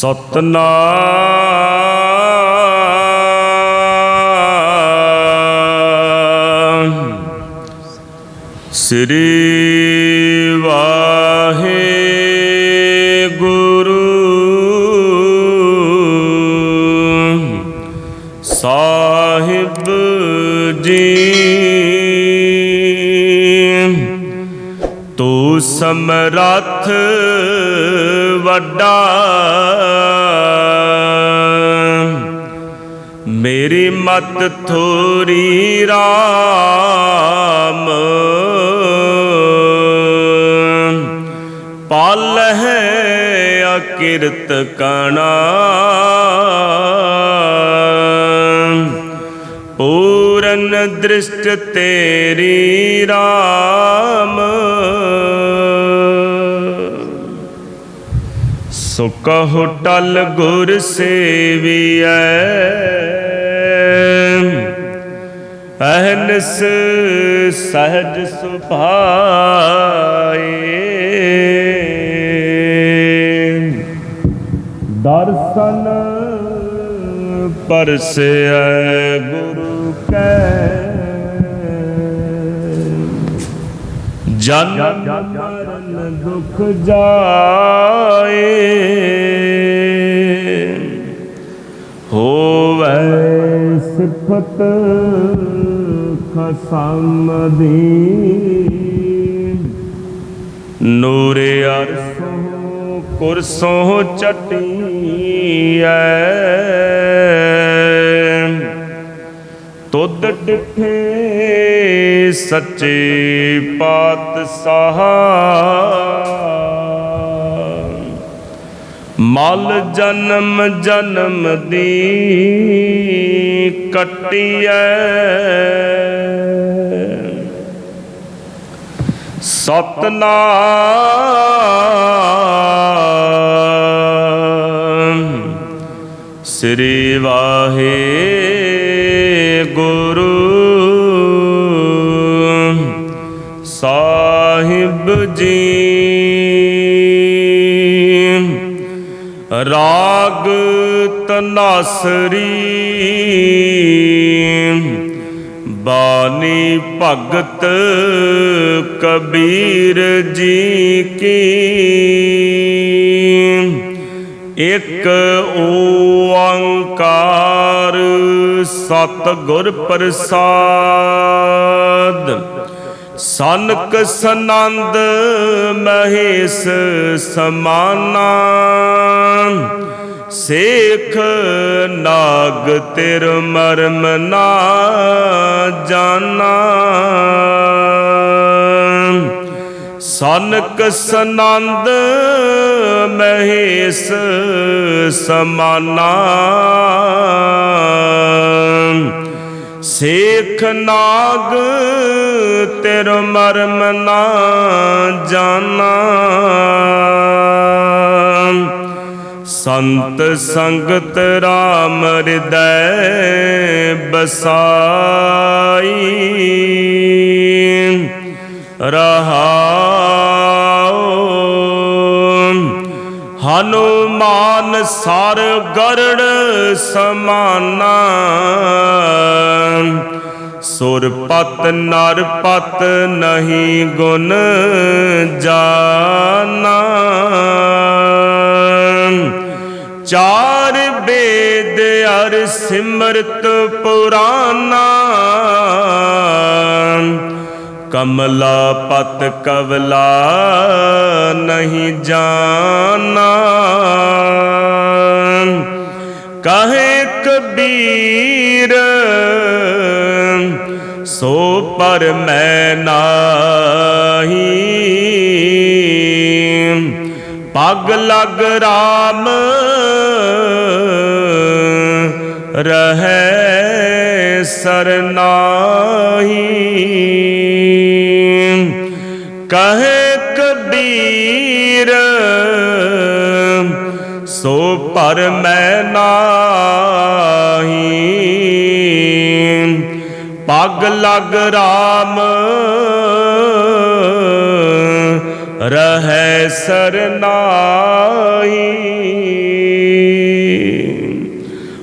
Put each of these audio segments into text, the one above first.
ਸਤਨਾਮ। ਸ੍ਰੀ ਵਾਹਿਗੁਰੂ। ਸਾਹਿਬ ਜੀ ਤੂੰ ਸਮਰੱਥ ਵੱਡਾ। ਮੇਰੀ ਮਤ ਥੋਰੀ ਰਾਮ। ਪਾਲ ਹੈ ਅਕਿਰਤ ਕਣਾ। ਪੂਰਨ ਦ੍ਰਿਸ਼ਟ ਤੇਰੀ ਰਾ ਸੋ ਕਹੋ ਟਲ ਗੁਰ ਸੇਵੀਐ। ਅਹਨਸ ਸਹਜ ਸੁਭਾਏ। ਦਰਸ਼ਨ ਪਰਸੈ ਗੁਰੂ ਕੈ। ਜਨਮ ਦੁਖ ਜਾਏ ਹੋਵੇ ਸਿਫਤ ਖਸਮ ਦੀ ਨੂਰੇ ਅਰਸੋਂ ਕੁਰਸੋਂ ਚਟੀਐ। ਤੁਧ ਡਿਠੇ ਸੱਚੇ ਪਾਤਸ਼ਾਹ। ਮਲ ਜਨਮ ਜਨਮ ਦੀ ਕਟਿਐ। ਸਤਨਾਮ। ਸ੍ਰੀ ਵਾਹਿਗੁਰੂ ਗੁਰੂ ਸਾਹਿਬ ਜੀ। ਰਾਗ ਤਨਾਸਰੀ ਬਾਣੀ ਭਗਤ ਕਬੀਰ ਜੀ ਕੀ। ਇਕ ਓੰਕਾਰ ਸਤਿਗੁਰ ਪ੍ਰਸਾਦ। ਸਨਕ ਸਨੰਦ ਮਹੇਸ਼ ਸਮਾਨਾ। ਸੇਖ ਨਾਗ ਤਿਰ ਮਰਮ ਨਾ ਜਾਣਾ ਸਨਕ ਸਨੰਦ ਮਹੇਸ਼ ਸਮਾਨਾ। ਸੇਖ ਨਾਗ ਤਿਰ ਮਰਮ ਨਾ ਜਾਣਾ ਸੰਤ ਸੰਗਤ ਰਾਮ ਹਿਰਦੈ ਬਸਾਈ। ਰਹਾਉ ਹਨੂਮਾਨ ਸਰ ਗਰੜ ਸਮਾਨਾ। ਸੁਰਪਤ ਨਰਪਤ ਨਹੀਂ ਗੁਣ ਜਾਨਾ। ਚਾਰ ਬੇਦ ਅਰ ਸਿਮਰਤ ਪੁਰਾਨਾ। ਕਮਲਾ ਪਤ ਕਵਲਾ ਨਹੀਂ ਜਾਣਾ। ਕਹੇ ਕਬੀਰ, ਸੋ ਪਰ ਮੈਂ ਨਾਹੀ। ਪਗ ਲਗ ਰਾਮ, ਰਹੇ ਸਰਨਾਹੀ ਕਹੇ ਕਬੀਰ ਸੋ ਪਰ ਮੈਂ ਨਾਹੀ। ਪਗ ਲਗ ਰਾਮ ਰਹੈ ਸਰਨਾਹੀ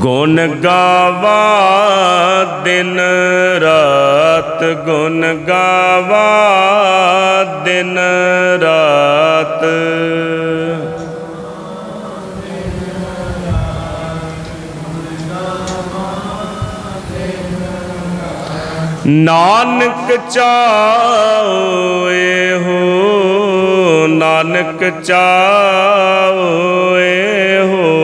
ਗੁਣ ਗਾਵਾ ਦਿਨ ਰਾਤ ਗੁਣ ਗਾਵਾ ਦਿਨ ਰਾਤ। ਨਾਨਕ ਚਾਓਏ ਹੋ ਨਾਨਕ ਚਾਓਏ ਹੋ।